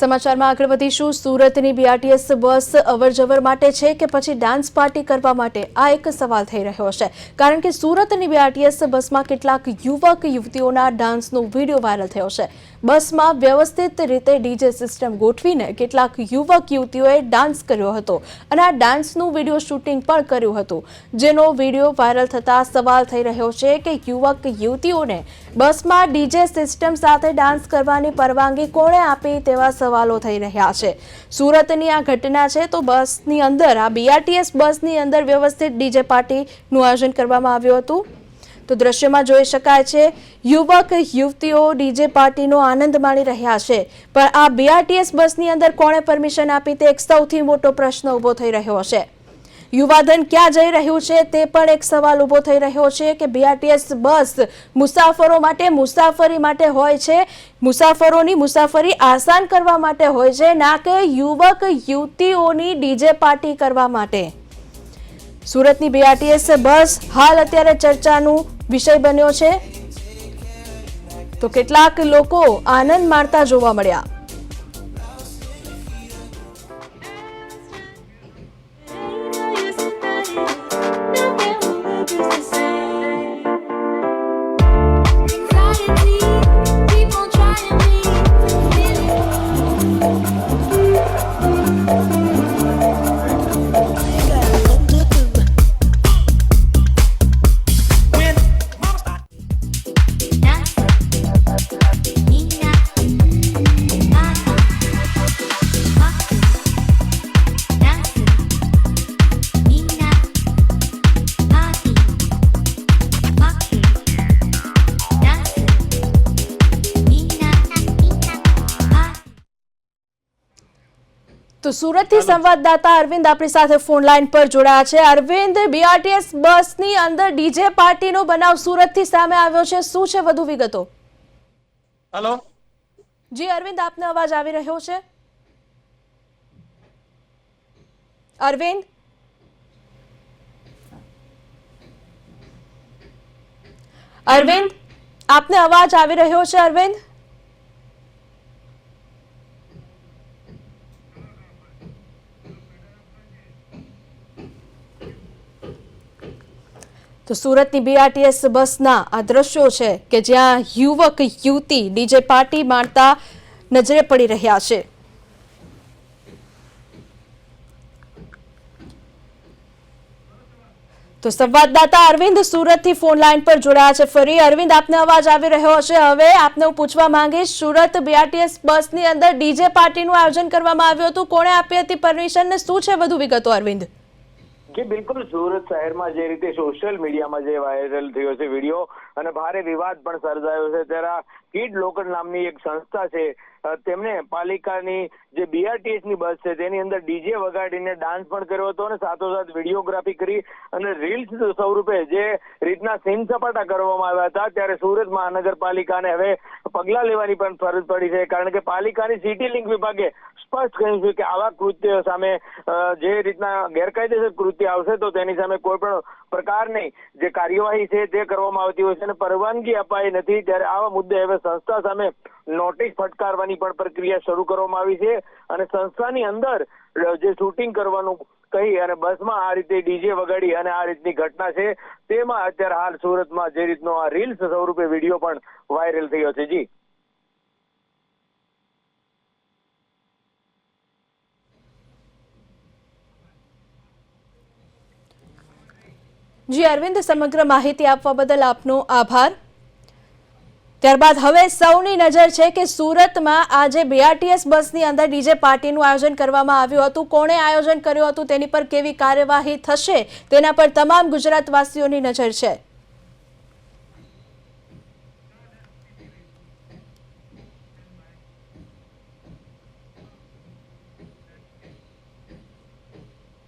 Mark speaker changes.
Speaker 1: સમાચારમાં આગળ વધીશું. સુરતની બીઆરટીએસ બસ અવરજવર માટે છે કે પછી ડાન્સ પાર્ટી કરવા માટે? આ એક સવાલ થઈ રહ્યો છે. કારણ કે સુરતની બીઆરટીએસ બસમાં કેટલાક યુવક યુવતીઓના ડાન્સનો વીડિયો વાયરલ થયો છે. બસમાં વ્યવસ્થિત રીતે ડીજે સિસ્ટમ ગોઠવીને કેટલાક યુવક યુવતીઓએ ડાન્સ કર્યો હતો અને આ ડાન્સનું વીડિયો શૂટિંગ પણ કર્યું હતું. જેનો વીડિયો વાયરલ થતા સવાલ થઈ રહ્યો છે કે યુવક યુવતીઓને બસમાં ડીજે સિસ્ટમ સાથે ડાન્સ કરવાની પરવાનગી કોણે આપી તેવા સવાલો થઈ રહ્યા છે. સુરતની આ ઘટના છે તો બસની અંદર, આ બીઆરટીએસ બસની અંદર વ્યવસ્થિત ડીજે પાર્ટીનું આયોજન કરવામાં આવ્યું હતું. તો દ્રશ્યમાં જોઈ શકાય છે, યુવક, યુવતીઓ, ડીજે પાર્ટીનો આનંદ માણી રહ્યા છે. પણ આ બીઆરટીએસ બસની અંદર કોણે પરમિશન આપી તે એક સૌથી મોટો પ્રશ્ન ઊભો થઈ રહ્યો છે. યુવાધન ક્યાં જઈ રહ્યું છે તે પણ એક સવાલ ઊભો થઈ રહ્યો છે કે બીઆરટીએસ બસ મુસાફરો માટે મુસાફરી માટે હોય છે, મુસાફરોની મુસાફરી આસાન કરવા માટે હોય છે, ના કે યુવક, યુવતીઓની ડીજે પાર્ટી કરવા માટે. સુરતની બીઆરટીએસ બસ હાલ અત્યારે ચર્ચાનું વિષય બન્યો છે. તો કેટલાક લોકો આનંદ માણતા જોવા મળ્યા. તો સુરતથી સંવાદદાતા અરવિંદ આપણી સાથે ફોન લાઈન પર જોડાયા છે. અરવિંદ બીઆરટીએસ બસની અંદર ડીજે પાર્ટીનો બનાવ સુરતથી સામે આવ્યો છે. શું છે વધુ વિગતો?
Speaker 2: હેલો.
Speaker 1: જી અરવિંદ આપને અવાજ આવી રહ્યો છે? અરવિંદ? અરવિંદ આપને અવાજ આવી રહ્યો છે અરવિંદ? તો સુરતની બીઆરટીએસ બસના આ દ્રશ્યો છે કે જ્યાં યુવક, યુવતી, ડીજે પાર્ટી માણતા નજરે પડી રહ્યા છે. તો સંવાદદાતા અરવિંદ સુરતથી ફોન લાઈન પર જોડાયા છે ફરી. અરવિંદ, આપને અવાજ આવી રહ્યો હશે? હવે આપને હું પૂછવા માંગીશ, સુરત બીઆરટીએસ બસની અંદર ડીજે પાર્ટીનું આયોજન કરવામાં આવ્યું હતું. કોણે આપી હતી પરમિશન ને? શું છે વધુ વિગતો, અરવિંદ?
Speaker 2: જી બિલકુલ સુરત શહેરમાં જે રીતે સોશિયલ મીડિયામાં જે વાયરલ થયો છે વીડિયો અને ભારે વિવાદ પણ સર્જાયો છે. ત્યારે કિડ લોકલ નામની એક સંસ્થા છે. તેમણે પાલિકાની જે બીઆરટીએસની બસ છે, તેની અંદર ડીજે વગાડીને ડાન્સ પણ કર્યો હતો અને સાથોસાથ વિડીયોગ્રાફી કરી અને રીલ્સ સ્વરૂપે જે રીતના સીન સપાટા કરવામાં આવ્યા હતા, ત્યારે સુરત મહાનગરપાલિકાને હવે પગલા લેવાની પણ ફરજ પડી છે, કારણ કે પાલિકાની સિટી લિંક વિભાગે સ્પષ્ટ કહ્યું છે કે આવા કૃત્ય સામે જે રીતના ગેરકાયદેસર કૃત્ય આવશે તો તેની સામે કોઈ પણ પ્રકારની જે કાર્યવાહી છે તે કરવામાં આવતી હોય છે અને પરવાનગી અપાઈ નથી, ત્યારે આવા મુદ્દે હવે સંસ્થા સામે નોટિસ ફટકારવાની પણ પ્રક્રિયા શરૂ કરવામાં આવી છે અને સંસ્થાની અંદર જે શૂટિંગ કરવાનું કહી અને બસમાં આ રીતે ડીજે વગાડી અને આ રીતની ઘટના છે. તેમાં અત્યારે હાલ સુરતમાં જે રીતનો આ રીલ્સ સ્વરૂપે વીડિયો પણ વાયરલ થયો છે. જી.
Speaker 1: જી, અરવિંદ, સમગ્ર માહિતી આપવા બદલ આપનો આભાર. ત્યારબાદ હવે સૌની નજર છે કે સુરતમાં આજે બીઆરટીએસ બસની અંદર ડીજે પાર્ટીનું આયોજન કરવામાં આવ્યું હતું. કોણે આયોજન કર્યું હતું? તેની પર કેવી કાર્યવાહી થશે? તેના પર તમામ ગુજરાતવાસીઓની નજર છે.